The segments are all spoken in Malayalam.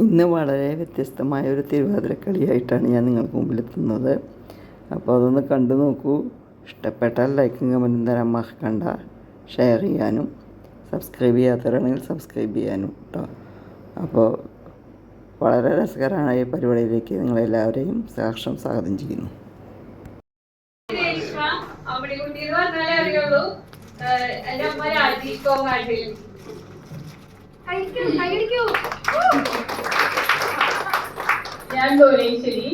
ഇന്ന് വളരെ വ്യത്യസ്തമായ ഒരു തിരുവാതിരക്കളിയായിട്ടാണ് ഞാൻ നിങ്ങൾക്ക് മുമ്പിലെത്തുന്നത്. അപ്പോൾ അതൊന്ന് കണ്ടു നോക്കൂ. ഇഷ്ടപ്പെട്ടാൽ ലൈക്കും കമന്റും തരാൻ മറക്കണ്ട. ഷെയർ ചെയ്യാനും സബ്സ്ക്രൈബ് ചെയ്യാത്തവരാണെങ്കിൽ സബ്സ്ക്രൈബ് ചെയ്യാനും കേട്ടോ അപ്പോൾ വളരെ രസകരമായ ഈ പരിപാടിയിലേക്ക് നിങ്ങളെല്ലാവരെയും സാക്ഷം സ്വാഗതം ചെയ്യുന്നു. എന്റെ അമ്മ രാജി കോങ്ങാട്ടിൽ ഞാൻ ഭുവനേശ്വരി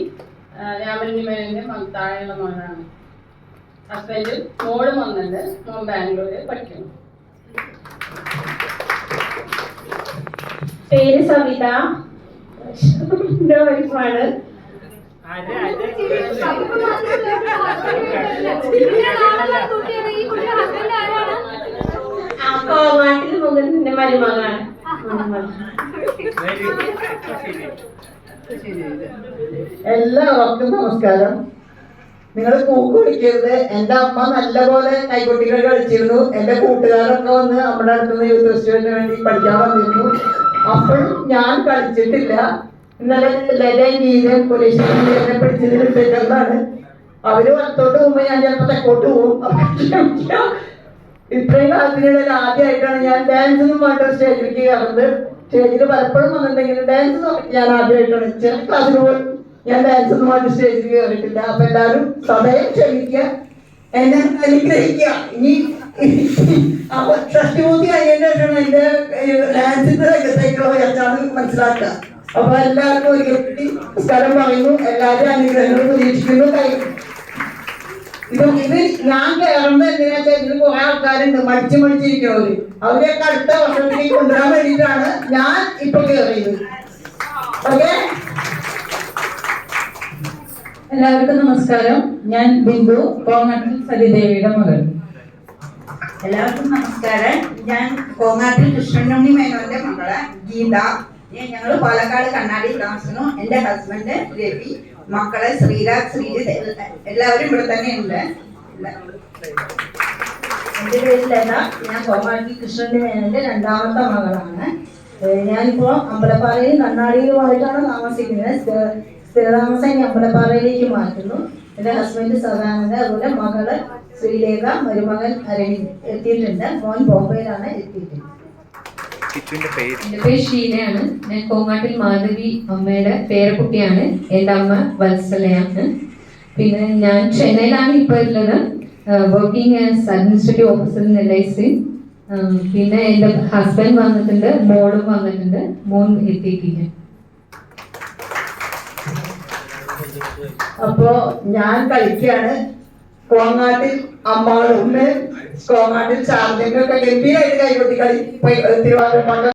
രാമന്യമേനന്റെ താഴെയുള്ള മോനാണ്. ഹസ്ബൻഡ് മോൾ വന്നിട്ട് മോൻ ബാംഗ്ലൂര് പഠിക്കുന്നു. പേര് സവിത. വൈഫാണ്. കോങ്ങാട്ടിൽ മുഖത്തിന്റെ മരുമകളാണ്. എല്ലാവർക്കും നമസ്കാരം. നിങ്ങൾ പൂക്ക് കുടിക്കരുത് എന്റെ അമ്മ നല്ലപോലെ കൈകുട്ടികൾ കളിച്ചിരുന്നു. എന്റെ കൂട്ടുകാരൊക്കെ വന്ന് നമ്മുടെ അടുത്തുനിന്ന് യൂത്ത് ഫെസ്റ്റിവലിന് വേണ്ടി പഠിക്കാൻ വന്നിരുന്നു. അപ്പോഴും ഞാൻ കളിച്ചിട്ടില്ല. ഇന്നലെ ലതയും ഗീതയും പോലീസും അവർ വലത്തോട്ട് പോകുമ്പോ ഞാൻ ചിലപ്പോ തെക്കോട്ട് പോകും. ഇത്രയും കാലത്തിനിടയിൽ ആദ്യമായിട്ടാണ് ഞാൻ ഡാൻസ് ഒന്നും വേണ്ട സ്റ്റേജിലേക്ക് കയറുന്നത്. സ്റ്റേജിൽ പലപ്പോഴും വന്നിട്ടുണ്ടെങ്കിലും ഡാൻസ് ഞാൻ ആദ്യമായിട്ടാണ് ചെറിയ ക്ലാസ്സിൽ പോലും ഞാൻ ഡാൻസ് ഒന്നും ആയിട്ട് സ്റ്റേജിൽ കയറിയിട്ടില്ല അപ്പൊ എല്ലാവരും സമയം ക്ഷമിക്കുക. എന്നെ അനുഗ്രഹിക്കുക. ഇനി അപ്പൊ ഷഷ്ടിമൂർത്തി കഴിഞ്ഞതിന് ശേഷമാണ് എന്റെ ഡാൻസിന്റെ രംഗത്തേക്കുള്ള ഉയർച്ചാണ് മനസ്സിലാക്കുക. അപ്പൊ എല്ലാവർക്കും ഒരിക്കൽ സ്ഥലം പറയുന്നു. എല്ലാവരും അനുഗ്രഹങ്ങൾ പ്രതീക്ഷിക്കുന്നു. കൈ ഇത് ഇത് ഞാൻ കയറുമ്പോ എന്തിനാ വെച്ചാൽ ഇതിൽ കുറെ ആൾക്കാരുണ്ട് മടിച്ച് മടിച്ചിരിക്കുന്നവര് അവരെയൊക്കെ അടുത്ത വർഷത്തിലേക്ക് കൊണ്ടുവരാൻ വേണ്ടിയിട്ടാണ് ഞാൻ ഇപ്പൊ കയറിയത് ഓക്കെ? എല്ലാവർക്കും നമസ്കാരം. ഞാൻ ബിന്ദു കോങ്ങാട്ടിൽ സരിദേവിയുടെ മകൾ. എല്ലാവർക്കും നമസ്കാരം. ഞാൻ കോങ്ങാട്ടിൽ കൃഷ്ണനുണ്ണി മേനോന്റെ മകൾ ഗീത. ഞങ്ങൾ പാലക്കാട് കണ്ണാടി താമസിക്കുന്നു എന്റെ ഹസ്ബൻഡ് രവി. മക്കളെ ശ്രീരാജ് ശ്രീജിത് എല്ല- എല്ലാവരും ഇവിടെ തന്നെ ഉണ്ട് എന്റെ പേര് ഞാൻ കോമാട്ടി കൃഷ്ണന്റെ മേനന്റെ രണ്ടാമത്തെ മകളാണ്. ഞാനിപ്പോ അമ്പലപ്പാറയിൽ നന്നാടിയിലുമായിട്ടാണ് താമസിക്കുന്നത്. സ്ഥിര- സ്ഥിരതാമസം ഞാൻ അമ്പലപ്പാറയിലേക്ക് മാറ്റുന്നു. എന്റെ ഹസ്ബൻഡ് സദാനന്ദ അതുപോലെ മകൾ ശ്രീലേഖ മരുമകൻ അരവിന്ദ് എത്തിയിട്ടുണ്ട്. മോൻ ബോംബെയിലാണ് എത്തിയിട്ടുണ്ട് കിച്ചുവിന്റെ പേര്. എന്റെ പേര് ഷീനയാണ്. ഞാൻ കോങ്ങാട്ടിൽ മാധവി അമ്മയുടെ പേരക്കുട്ടിയാണ്. എന്റെ അമ്മ വത്സലയാണ്. പിന്നെ ഞാൻ ചെന്നൈയിലാണ് ഇപ്പോൾ ഉള്ളത്. Working as administrative officer in L I C പിന്നെ എന്റെ ഹസ്ബൻഡ് വന്നിട്ടുണ്ട് മോളും വന്നിട്ടുണ്ട്. മോൻ എത്തിയിട്ടില്ല. അപ്പോ ഞാൻ കളിക്കാണ് കോങ്ങാട്ടിൽ അമ്മാളും കോങ്ങാട്ടിൽ ശാരദയും ഒക്കെ ഗംഭീരമായിട്ട് കൈകൊട്ടി കളി. തിരുവാതിര പങ്ക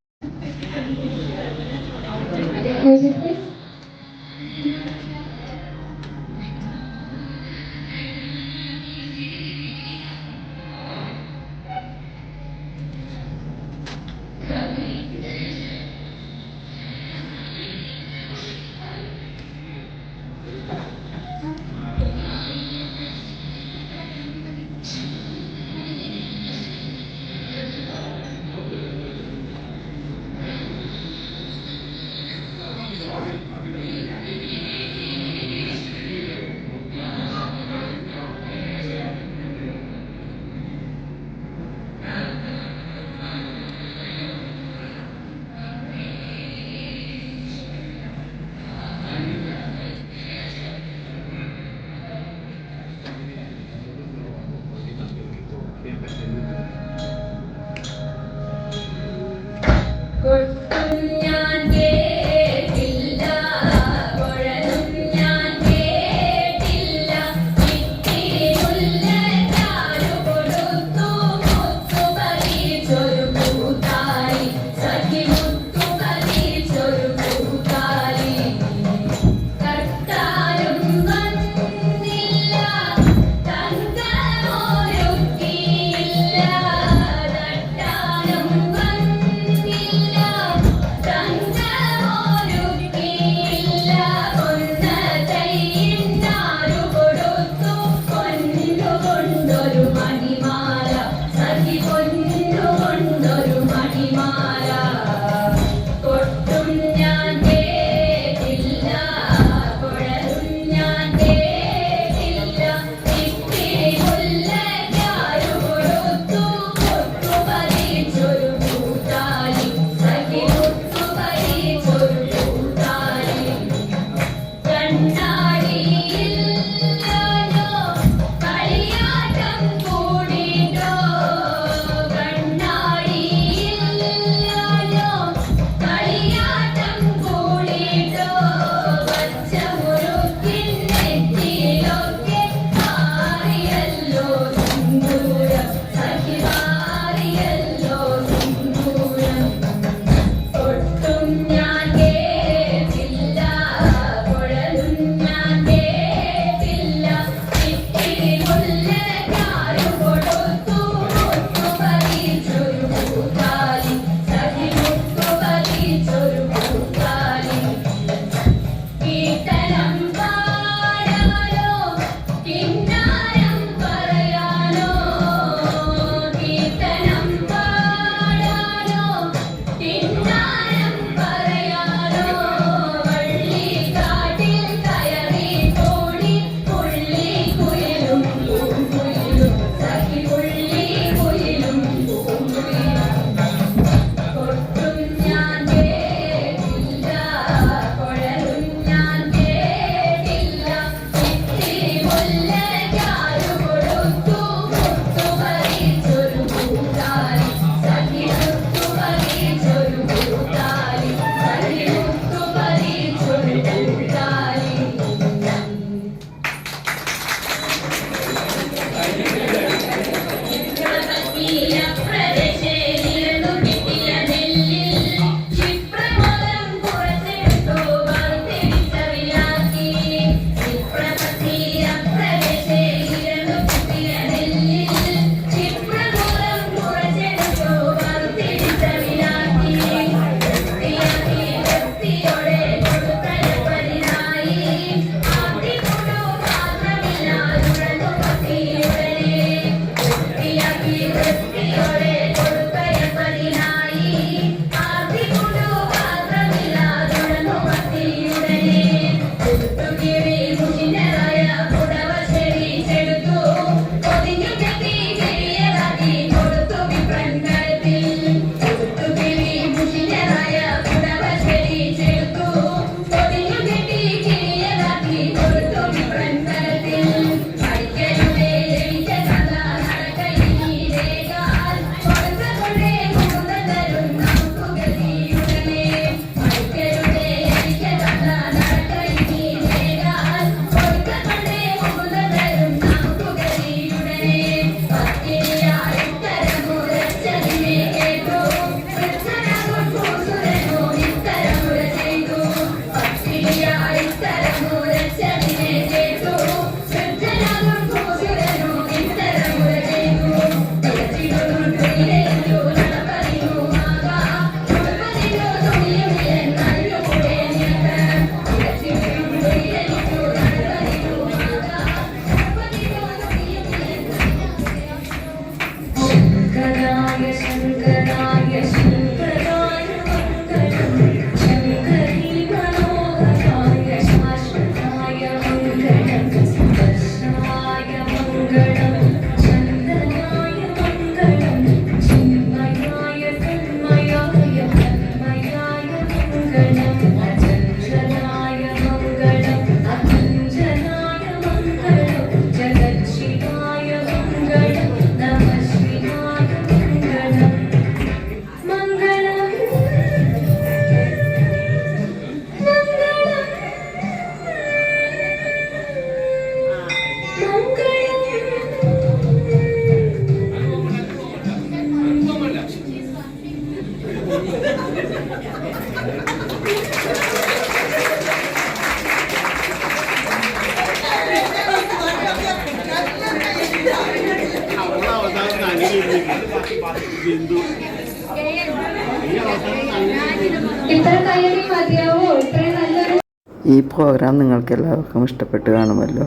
ഈ പ്രോഗ്രാം നിങ്ങൾക്ക് എല്ലാവർക്കും ഇഷ്ടപ്പെട്ട് കാണുമല്ലോ.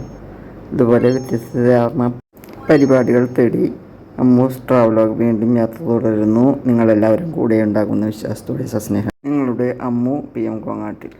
ഇതുപോലെ വ്യത്യസ്തതയാർന്ന പരിപാടികൾ തേടി അമ്മൂസ് ട്രാവലോഗ് വീണ്ടും യാത്ര തുടരുന്നു. നിങ്ങളെല്ലാവരും കൂടെ ഉണ്ടാകുന്ന വിശ്വാസത്തോടെ സസ്നേഹം. നിങ്ങളുടെ അമ്മു പി എം കോങ്ങാട്ടിൽ.